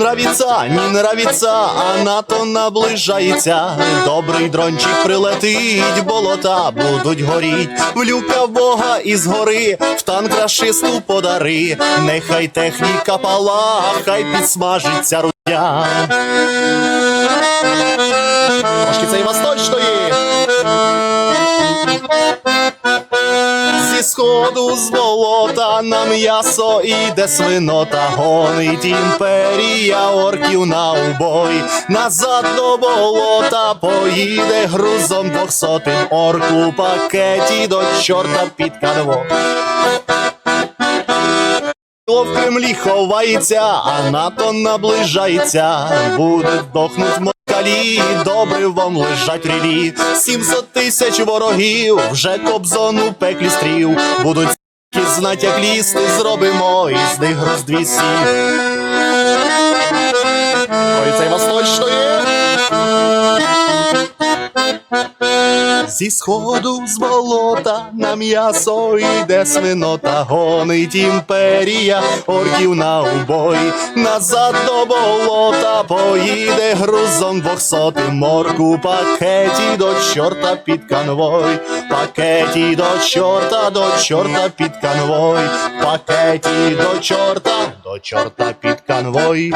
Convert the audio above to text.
нравиться, не нравиться, а НАТО наближається. Добрий дрончик прилетить, болота будуть горіть. В люка Бога із гори, в танк рашисту подари. Нехай техніка пала, хай підсмажиться рудя. Трошки це і восточної. Сходу з болота на м'ясо іде свинота, гонить імперія орків на убой. Назад до болота поїде грузом двохсотим орк у пакеті до чорта під канво. В Кремлі ховається, а НАТО наближається, буде здохнуть добре вам лежать рілі. 700 тисяч ворогів, вже кобзон у пеклі стрів, будуть знать, як лісти, зробимо із них роздвісі. Ой, цей восточної. Зі сходу з болота на м'ясо йде свинота, гонить імперія орків на убой. Назад до болота поїде грузом двохсотим морк у пакеті до чорта під конвой. Пакеті до чорта, до чорта під конвой. Пакеті до чорта, до чорта під конвой.